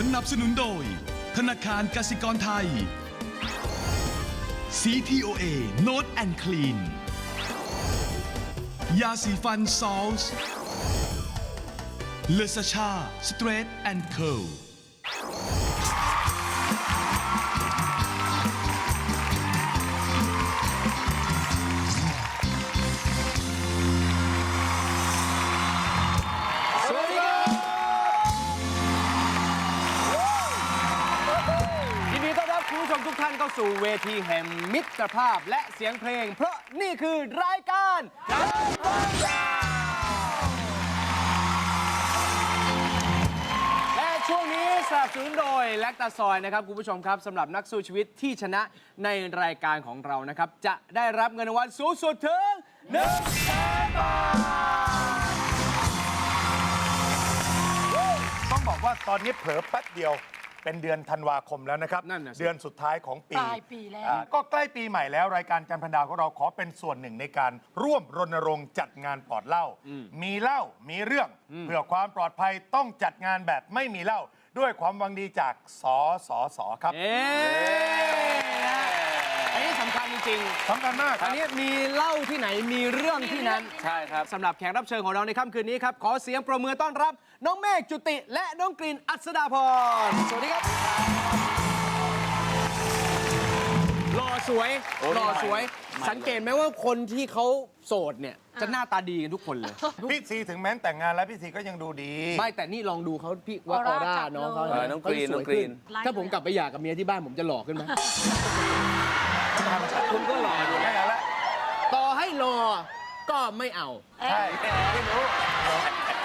สนับสนุนโดย ธนาคารกสิกรไทย CTOA Note and Clean ยาสีฟันซอลส์เลซาชาสเตรทแอนด์เคิล ทีแห่งมิตรภาพและเสียงเพลง เพราะนี่คือรายการนักบอลดาวและช่วงนี้สนับสนุนโดยแลคตาซอยนะครับคุณผู้ชมครับสำหรับนักสู้ชีวิตที่ชนะในรายการของเรานะครับ จะได้รับเงินรางวัลสูงสุดถึง1นึ่งแสนบาท ต้องบอกว่าตอนนี้เผลอแป๊บเดียว เป็นเดือนธันวาคมแล้วนะครับ นั่นน่ะสิ เดือนสุดท้ายของปีปลายปีแล้ว อ่าก็ใกล้ปีใหม่แล้วรายการจันทร์พันดาวของเราขอเป็นส่วนหนึ่งในการร่วมรณรงค์จัดงานปลอดเหล้า มีเหล้ามีเรื่อง เพื่อความปลอดภัยต้องจัดงานแบบไม่มีเหล้าด้วยความหวังดีจากสสสครับ เอ๊ะอันนี้สำคัญ จริง สำคัญมากๆคอัรันบนี้มีเล่าที่ไหนมีเรื่องที่นั้นใช่ครับ สำหรับแขกรับเชิญของเราในค่ำคืนนี้ครับ ขอเสียงประมือต้อนรับ น้องเมฆจุติ และน้องกรีนอัศดาพรสวัสดีครับหล่อสวยโอ้หล่อสวยใหม่สังเกตไหมว่าคนที่เขาโสดเนี่ย จะหน้าตาดีกันทุกคนเลย พี่ซีถึงแม้แต่งงานแล้วพี่ซีก็ยังดูดีไม่แต่นี่ลองดูเขาพี่ว่าออออร่าร่าจับน้องเขาเลยห็ไหมเออน้องกรีนเขาจะสวยน้องกรีนขึ้ถ้าผมกลับไปหย่ากับเมียที่บ้านผมจะหล่อขึ้นไหม คุณก็หล่ออยู่ไม่เอาละต่อให้รอก็ไม่เอา ใช่ไม่รู้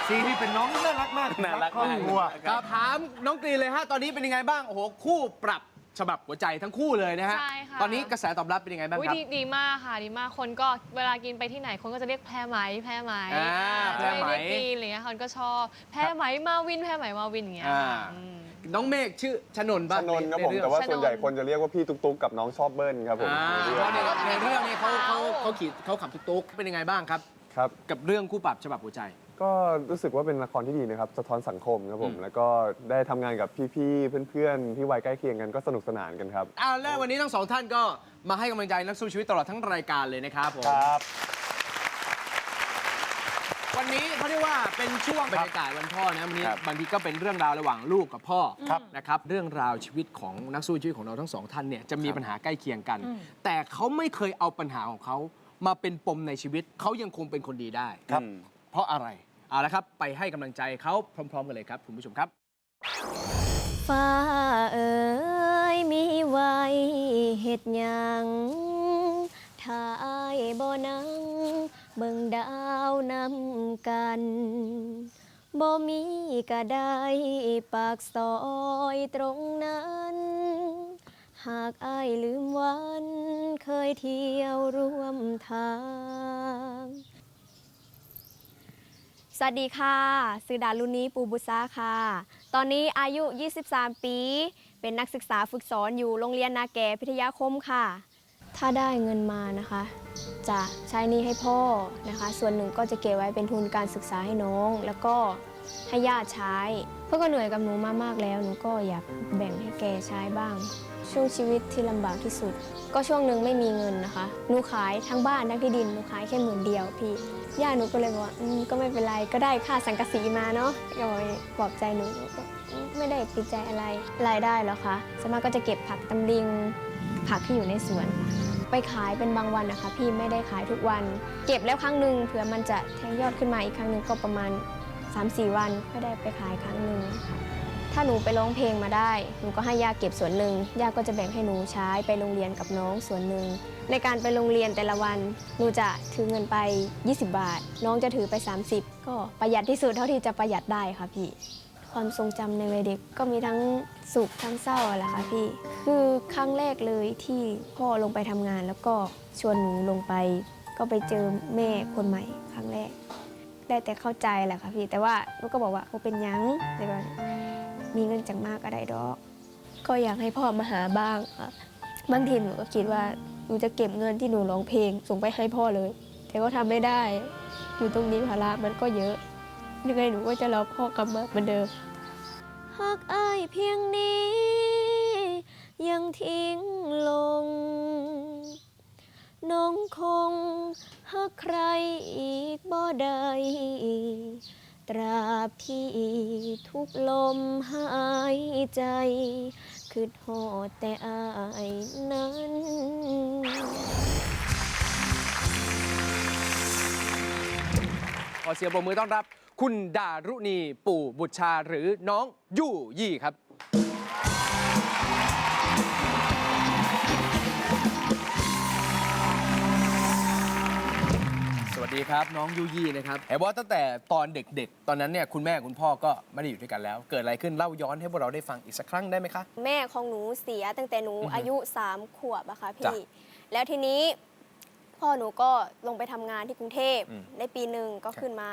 ซีนี่เป็นน้องน่ารักมากน่ารักครอบมากครัวครับถามน้องกรีนเลยฮะตอนนี้เป็นยังไงบ้างโอ้โหคู่ปรับฉบับหัวใจทั้งคู่เลยนะฮะ ใช่ค่ะ ตอนนี้กระแสตอบรับเป็นยังไงบ้างอุ๊ยครับ ดีดีมากค่ะดีมากคนก็เวลากินไปที่ไหนคนก็จะเรียกแพรไหมแพรไหมอ่าแพรไหม เรียกกินอะไรเงี้ยคนก็ชอบแพรไหมมาวินแพรไหมมาวินอย่างเงี้ยอ่า อืม น้องเมฆชื่อชนนท์ชป่ะนนท์ครับผมใเองแต่ว่าชนนท์ส่วนใหญ่คนจะเรียกว่าพี่ตุ๊กตุ๊กกับน้องชอบเบิ้ลครับผมอ่าในเพเรื่องราะในในเรื่องนี้เขาเขาเขาขี่เขาขับตุ๊กๆเป็นยังไงบ้างครับ ครับ กับเรื่องคู่ปรับฉบับหัวใจ ก็รู้สึกว่าเป็นละครที่ดีนะครับ สะท้อนสังคมครับผม อืม แล้วก็ได้ทำงานกับพี่ๆ เพื่อนๆ ที่วัยใกล้เคียงกันก็สนุกสนานกันครับอ่าและวันนี้ทั้งสองท่านก็มาให้กำลังใจนักสู้ชีวิตตลอดทั้งรายการเลยนะครับผม ครับ วันนี้เขาเรียกว่าเป็นช่วงบรรยากาศวันพ่อนะวันนี้ครับบางทีก็เป็นเรื่องราวระหว่างลูกกับพ่อครับนะครับเรื่องราวชีวิตของนักสู้ชีวิตของเราทั้งสองท่านเนี่ยจะมีปัญหาใกล้เคียงกัน แต่เขาไม่เคยเอาปัญหาของเขามาเป็นปมในชีวิตเขายังคงเป็นคนดีได้ครับ เพราะอะไรเอาละครับไปให้กำลังใจเขาพร้อม ๆ กันเลยครับคุณผู้ชมครับ ฟ้าเอ๋ยมีไว้เฮ็ดหยังถ้าอายบ่นัง เบิ่งดาวนำกันบ่มีก็ได้ปากซอยตรงนั้น หากอายลืมวันเคยเที่ยวร่วมทาง สวัสดีค่ะสุดารุณีปูบุษาค่ะ ตอนนี้อายุ 23 ปี เป็นนักศึกษาฝึกสอนอยู่โรงเรียนนาแก่พิทยาคมค่ะ ถ้าได้เงินมานะคะ จะใช้หนี้ให้พ่อนะคะ ส่วนหนึ่งก็จะเก็บไว้เป็นทุนการศึกษาให้น้อง แล้วก็ให้ญาติใช้เพื่อก็เหนื่อยกับหนูมามากแล้วหนูก็อยากแบ่งให้แกใช้บ้าง ช่วงชีวิตที่ลำบากที่สุด ก็ช่วงหนึ่งไม่มีเงินนะคะหนูขายทั้งบ้านทั้งที่ดินหนูขายแค่หมื่นเดียวพี่ย่าหนูก็เลยบอกว่าก็ไม่เป็นไรก็ได้ค่าสังกะสีมาเนาะก็ปลอบใจหนูก็ไม่ได้ติดใจอะไรรายได้เหรอคะสวนมากก็จะเก็บผักตำลิงผักที่อยู่ในสวนค่ะ ไปขายเป็นบางวันนะคะ พี่ไม่ได้ขายทุกวัน เก็บแล้วครั้งหนึ่งเผื่อมันจะแทงยอดขึ้นมาอีกครั้งหนึ่งก็ประมาณ 3-4 วันก็ได้ไปขายครั้งหนึ่งค่ะถ้าหนูไปร้องเพลงมาได้ หนูก็ให้ย่าเก็บส่วนหนึ่งย่าก็จะแบ่งให้หนูใช้ไปโรงเรียนกับน้องส่วนหนึ่ง ในการไปโรงเรียนแต่ละวัน หนูจะถือเงินไป 20 บาท น้องจะถือไป 30 ก็ประหยัดที่สุดเท่าที่จะประหยัดได้ค่ะพี่ ความทรงจำในวัยเด็กก็มีทั้งสุขทั้งเศร้าแหละค่ะพี่ คือครั้งแรกเลยที่พ่อลงไปทำงาน แล้วก็ชวนหนูลงไป ก็ไปเจอแม่คนใหม่ ครั้งแรก ได้แต่เข้าใจแหละค่ะพี่ แต่ว่าหนูก็บอกว่าโอเป็นหยังแต่ก่อนมีเงินจังมากก็ได้ดอก ก็อยากให้พ่อมาหาบ้างค่ะบางทีหนูก็คิดว่าหนูจะเก็บเงินที่หนูร้องเพลง ส่งไปให้พ่อเลย แต่ก็ทำไม่ได้ อยู่ตรงนี้ภาระมันก็เยอะ ยังไงหนูก็จะรอพ่อกลับมาเหมือนเดิมหหักอายเพียงนี้ ยังทิ้งลง น้องคงหักใครอีกบ่ได้ตราบที่ทุกลมหายใจคือโทษแต่อายนั้น ขอเสียงปรบมือต้อนรับ คุณดารุณีปู่บุตรชาหรือน้องยู่ยี่ครับ สวัสดีครับน้องยูยี่นะครับเห็นว่าตั้งแต่ตอนเด็กๆ ตอนนั้นเนี่ยคุณแม่คุณพ่อก็ไม่ได้อยู่ด้วยกันแล้ว เกิดอะไรขึ้นเล่าย้อนให้พวกเราได้ฟังอีกสักครั้งได้ไหมคะ แม่ของหนูเสียตั้งแต่หนูอือฮึอายุสามขวบอะค่ะจ้ะพี่ แล้วทีนี้พ่อหนูก็ลงไปทำงานที่กรุงเทพอืมได้ปีหนึ่งก็ครับ ขึ้นมา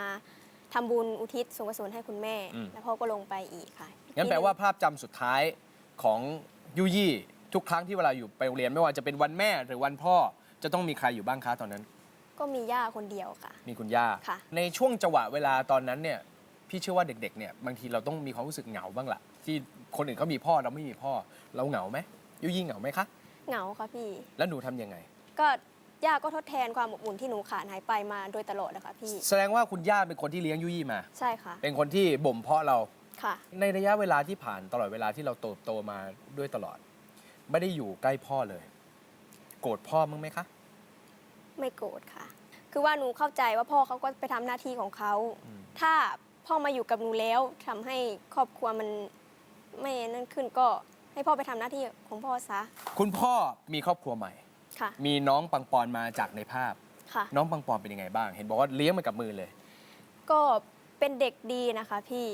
ทำบุญอุทิศส่วนกุศลให้คุณแม่ อืม แล้วพ่อก็ลงไปอีกค่ะงั้นแปลว่าภาพจำสุดท้ายของยูยี่ทุกครั้งที่เวลาอยู่ไปโรงเรียนไม่ว่าจะเป็นวันแม่หรือวันพ่อ จะต้องมีใครอยู่บ้างคะตอนนั้น ก็มีย่าคนเดียวค่ะ มีคุณย่า ค่ะ ในช่วงจังหวะเวลาตอนนั้นเนี่ยพี่เชื่อว่าเด็กๆเนี่ยบางทีเราต้องมีความรู้สึกเหงาบ้างละที่คนอื่นเขามีพ่อเราไม่มีพ่อ เราเหงาไหมยูยี่เหงาไหมคะ เหงาค่ะพี่ แล้วหนูทำยังไง ก็ ย่าก็ทดแทนความอบอุ่นที่หนูขาดหายไปมาโดยตลอดนะคะพี่ แสดงว่าคุณย่าเป็นคนที่เลี้ยงยูยี่มา ใช่ค่ะ เป็นคนที่บ่มเพาะเรา ค่ะ ในระยะเวลาที่ผ่านตลอดเวลาที่เราโตโตมาด้วยตลอด ไม่ได้อยู่ใกล้พ่อเลย โกรธพ่อมั้งไหมคะ ไม่โกรธค่ะ คือว่าหนูเข้าใจว่าพ่อเขาก็ไปทำหน้าที่ของเขา อืม ถ้าพ่อมาอยู่กับหนูแล้วทำให้ครอบครัวมันไม่นั่นขึ้นก็ให้พ่อไปทำหน้าที่ของพ่อซะ คุณพ่อมีครอบครัวใหม่ ค่ะ มีน้องปังปอนมาจากในภาพ ค่ะ น้องปังปอนเป็นยังไงบ้าง เห็นบอกว่าเลี้ยงมากับมือเลย ก็เป็นเด็กดีนะคะพี่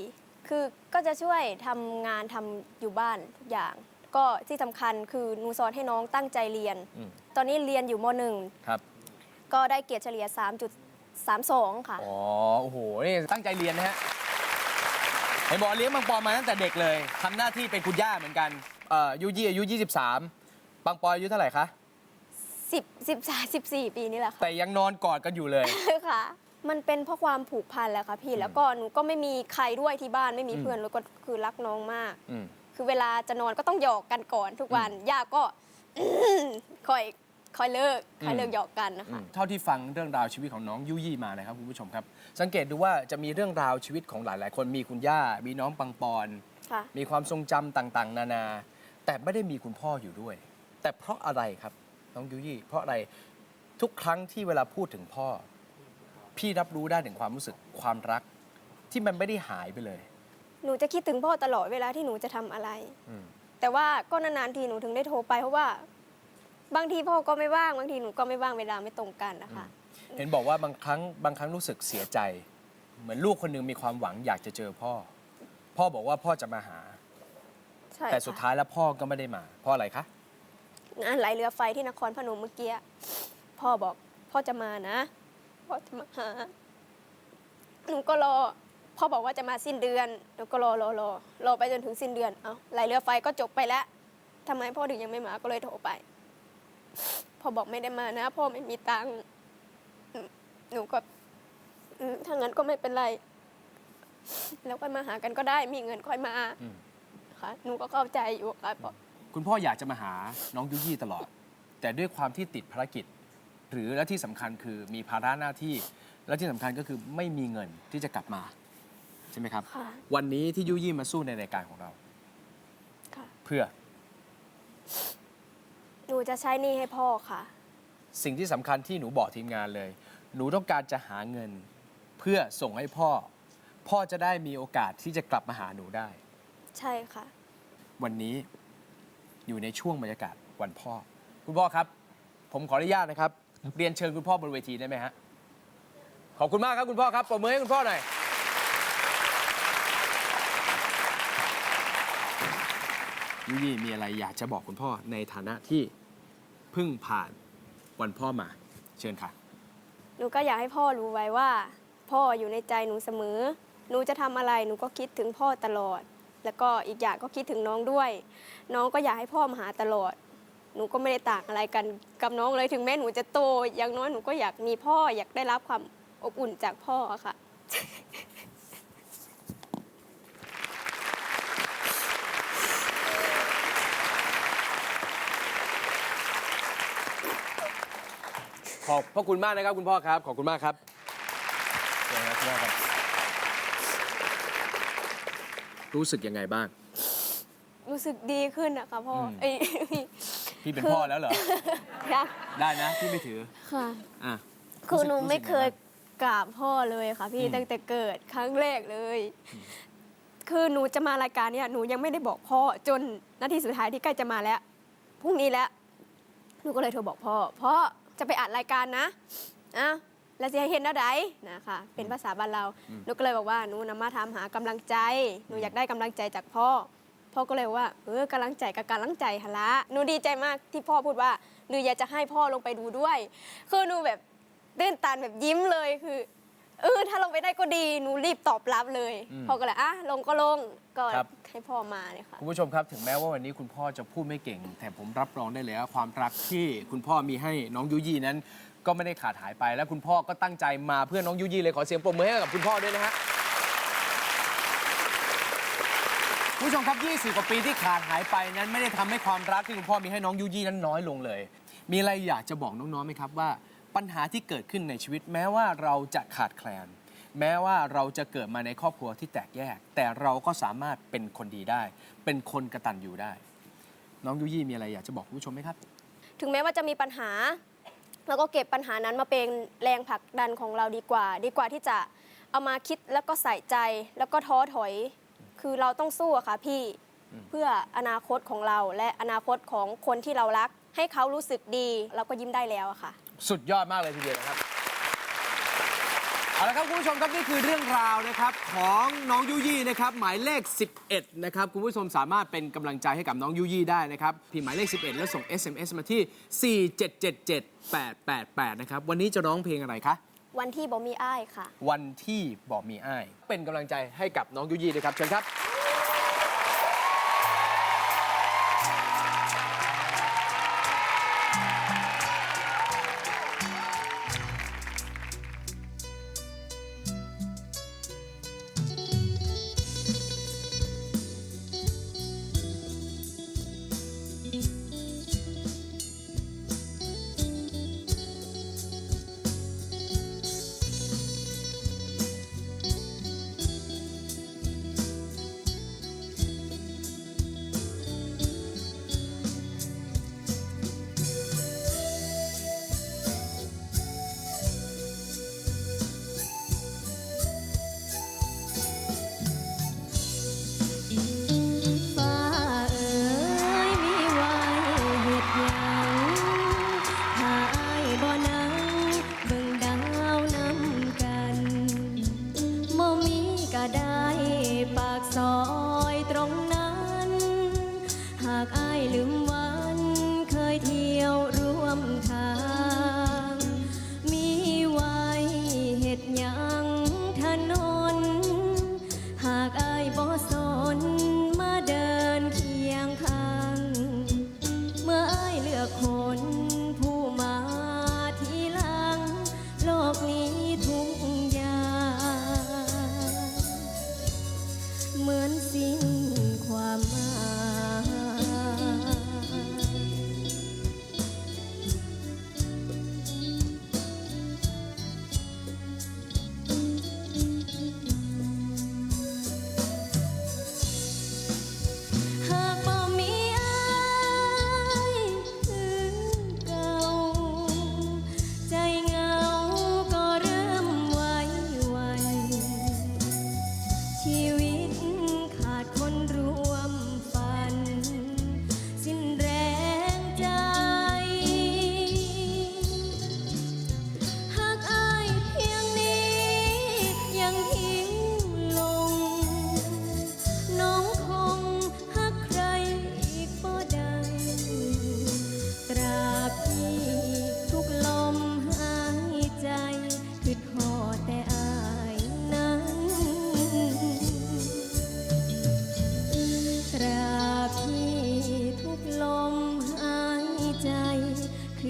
คือก็จะช่วยทำงานทำอยู่บ้านทุกอย่าง ก็ที่สำคัญคือหนูสอนให้น้องตั้งใจเรียน อืม ตอนนี้เรียนอยู่มหนึ่งครับ ก็ได้เกรดเฉลี่ย 3.32 ค่ะ อ๋อ โอ้โห นี่ตั้งใจเรียนนะฮะเห็นบอกว่าเลี้ยงปังปอนมาตั้งแต่เด็กเลย ทำหน้าที่เป็นคุณย่าเหมือนกันเอ่ออายุยี่อายุ 23 ปังปอนอายุเท่าไหร่คะ 10 13 14 ปีนี่แหละค่ะ แต่ยังนอนกอดกันอยู่เลย ค่ะ มันเป็นเพราะความผูกพันแหละค่ะพี่ แล้วก็หนูก็ไม่มีใครด้วยที่บ้านไม่มีอืม เพื่อนแล้วก็คือรักน้องมาก อืม คือเวลาจะนอนก็ต้องหยอกกันก่อนทุกวันย่าก็ คอยคอยเลิกคอยเลิกหยอกกันนะอืคะมเท่าที่ฟังเรื่องราวชีวิตของน้องยุยี่มานะครับคุณผู้ชมครับ สังเกตดูว่าจะมีเรื่องราวชีวิตของหลาย ๆ คนมีคุณย่า มีน้องปังปอน ค่ะ มีความทรงจำต่าง ๆ นานา แต่ไม่ได้มีคุณพ่ออยู่ด้วย แต่เพราะอะไรครับ น้องยุยี่ เพราะอะไรทุกครั้งที่เวลาพูดถึงพ่อ พี่รับรู้ได้ถึงความรู้สึกความรัก ที่มันไม่ได้หายไปเลย หนูจะคิดถึงพ่อตลอดเวลาที่หนูจะทำอะไร อืมแต่ว่าก็นานๆทีหนูถึงได้โทรไปเพราะว่า บางทีพ่อก็ไม่ว่างบางทีหนูก็ไม่ว่างเวลาไม่ตรงกันนะคะ เห็นบอกว่าบางครั้งบางครั้งรู้สึกเสียใจ เหมือนลูกคนหนึงมีความหวังอยากจะเจอพ่อ พ่อบอกว่าพ่อจะมาหา ใช่แต่สุดค่ะท้ายแล้วพ่อก็ไม่ได้มา เพราะอะไรคะ งานไหลเรือไฟที่นครพนมเมื่อกี้พ่อบอกพ่อจะมานะ พ่อจะมาหาหนูก็รอพ่อบอกว่าจะมาสิ้นเดือนหนูก็รอรอรอรอไปจนถึงสิ้นเดือนเอาไหลเรือไฟก็จบไปแล้วทำไมพ่อถึงยังไม่มาก็เลยโทรไปพ่อบอกไม่ได้มานะ พ่อไม่มีตังค์อืมหนูก็อืมถ้างั้นก็ไม่เป็นไร แล้วค่อยมาหากันก็ได้ มีเงินค่อยมาอืมค่ะหนูก็เข้าใจอยู่ค่ะพ่อ คุณพ่ออยากจะมาหาน้องยุยี่ตลอด แต่ด้วยความที่ติดภารกิจ หรือและที่สำคัญคือมีภาระหน้าที่ และที่สำคัญก็คือไม่มีเงินที่จะกลับมา ใช่ไหมครับ ค่ะ วันนี้ที่ยุยี่มาสู้ในรายการของเรา ค่ะ เพื่อหนูจะใช้หนี้ให้พ่อค่ะ สิ่งที่สำคัญที่หนูบอกทีมงานเลย หนูต้องการจะหาเงิน เพื่อส่งให้พ่อ พ่อจะได้มีโอกาสที่จะกลับมาหาหนูได้ ใช่ค่ะ วันนี้ อยู่ในช่วงบรรยากาศวันพ่อ คุณพ่อครับ ผมขออนุญาตนะครับ เรียนเชิญคุณพ่อบนเวทีได้ไหมฮะขอบคุณมากครับคุณพ่อครับปรบมือให้คุณพ่อหน่อยยุยี่มีอะไรอยากจะบอกคุณพ่อในฐานะที่เพิ่งผ่านวันพ่อมา เชิญค่ะ หนูก็อยากให้พ่อรู้ไว้ว่า พ่ออยู่ในใจหนูเสมอ หนูจะทำอะไรหนูก็คิดถึงพ่อตลอด แล้วก็อีกอย่างก็คิดถึงน้องด้วย น้องก็อยากให้พ่อมาหาตลอด หนูก็ไม่ได้ต่างอะไรกันกับน้องเลยถึงแม้หนูจะโตอย่างน้อยหนูก็อยากมีพ่ออยากได้รับความอบอุ่นจากพ่อค่ะ ขอบพระคุณมากนะครับคุณพ่อครับ ขอบคุณมากครับ ขอบคุณมากครับ รู้สึกยังไงบ้าง รู้สึกดีขึ้นนะคะพ่ออเอ้ยพี่เป็นพ่อแล้วเหรอยังได้นะพี่ไม่ถือค่ะ อะคือหนูรู้สึกไม่เคยรู้สึกงไงบ้างกราบพ่อเลยค่ะ พี่อืมตั้งแต่เกิดครั้งแรกเลย คือหนูจะมารายการเนี่ยหนูยังไม่ได้บอกพ่อจนนาทีสุดท้ายที่ใกล้จะมาแล้วพรุ่งนี้แล้วหนูก็เลยโทรบอกพ่อพ่อจะไปอัดรายการนะอะ แล้วจะให้เห็นอะไรนะคะเป็นภาษาบ้านเราหนูก็เลยบอกว่าหนูนำมาทำหากำลังใจหนูอยากได้กำลังใจจากพ่อ พ่อก็เลยบอกว่าเออกำลังใจกับกำลังใจฮะละหนูดีใจมากที่พ่อพูดว่าหนูอยากจะให้พ่อลงไปดูด้วยคือหนูแบบตื้นตันแบบยิ้มเลยคือเออถ้าลงไปได้ก็ดีหนูรีบตอบรับเลยอืมพ่อก็เลยอะลงก็ลงก็ครับให้พ่อมาเลยค่ะคุณผู้ชมครับถึงแม้ว่าวันนี้คุณพ่อจะพูดไม่เก่ง แต่ผมรับรองได้เลยว่าความรักที่คุณพ่อมีให้น้องยุยี่นั้น ก็ไม่ได้ขาดหายไป และคุณพ่อก็ตั้งใจมาเพื่อน้องยุยี่เลยขอเสียงปรบมือให้กับคุณพ่อด้วยนะฮะคุณผู้ชมครับ 20 กว่าปีที่ขาดหายไปนั้นไม่ได้ทำให้ความรักที่คุณพ่อมีให้น้องยุยี่นั้นน้อยลงเลย มีอะไรอยากจะบอกน้องๆไหมครับว่า ปัญหาที่เกิดขึ้นในชีวิต แม้ว่าเราจะขาดแคลน แม้ว่าเราจะเกิดมาในครอบครัวที่แตกแยก แต่เราก็สามารถเป็นคนดีได้ เป็นคนกระตันอยู่ได้ น้องยุยี่มีอะไรอยากจะบอกคุณผู้ชมไหมครับ ถึงแม้ว่าจะมีปัญหา แล้วก็เก็บปัญหานั้นมาเป็นแรงผลักดันของเราดีกว่า ดีกว่าที่จะเอามาคิดแล้วก็ใส่ใจแล้วก็ท้อถอย คือเราต้องสู้อะค่ะพี่เพื่ออนาคตของเราและอนาคตของคนที่เรารัก ให้เขารู้สึกดีเราก็ยิ้มได้แล้วอะค่ะ สุดยอดมากเลยทีเดียวนะครับ เอาละครับคุณผู้ชมครับนี่คือเรื่องราวนะครับของน้องยูยี่นะครับหมายเลข 11 นะครับคุณผู้ชมสามารถเป็นกำลังใจให้กับน้องยูยี่ได้นะครับพิมพ์หมายเลข 11 แล้วส่ง SMS มาที่ 4777888 นะครับวันนี้จะร้องเพลงอะไรคะ วันที่บ่มีอ้ายค่ะ วันที่บอกมีอ้าย เป็นกำลังใจให้กับน้องยูยี่ด้วยครับเชิญครับ หากอายลืมวันเคยเที่ยว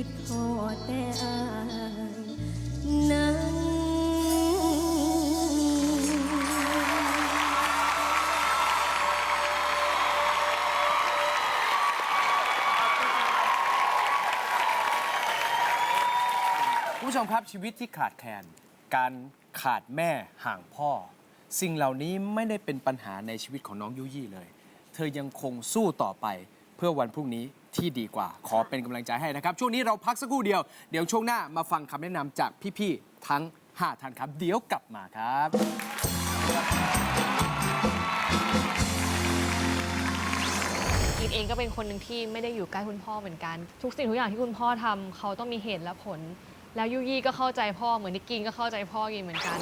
คือทอแต่อายนั้นคุณผู้ชมครับชีวิตที่ขาดแคลนการขาดแม่ห่างพ่อ สิ่งเหล่านี้ไม่ได้เป็นปัญหาในชีวิตของน้องยุยี่เลย เธอยังคงสู้ต่อไป เพื่อวันพรุ่งนี้ที่ดีกว่า ขอเป็นกำลังใจให้นะครับ ช่วงนี้เราพักสักครู่เดียว เดี๋ยวช่วงหน้ามาฟังคำแนะนำจากพี่ ๆ ทั้ง 5ท่านครับ เดี๋ยวกลับมาครับ กินเองก็เป็นคนหนึ่งที่ไม่ได้อยู่ใกล้คุณพ่อเหมือนกัน ทุกสิ่งทุกอย่างที่คุณพ่อทำเขาต้องมีเหตุและผล แล้วยุยี่ก็เข้าใจพ่อเหมือนที่กินก็เข้าใจพ่อกินเหมือนกัน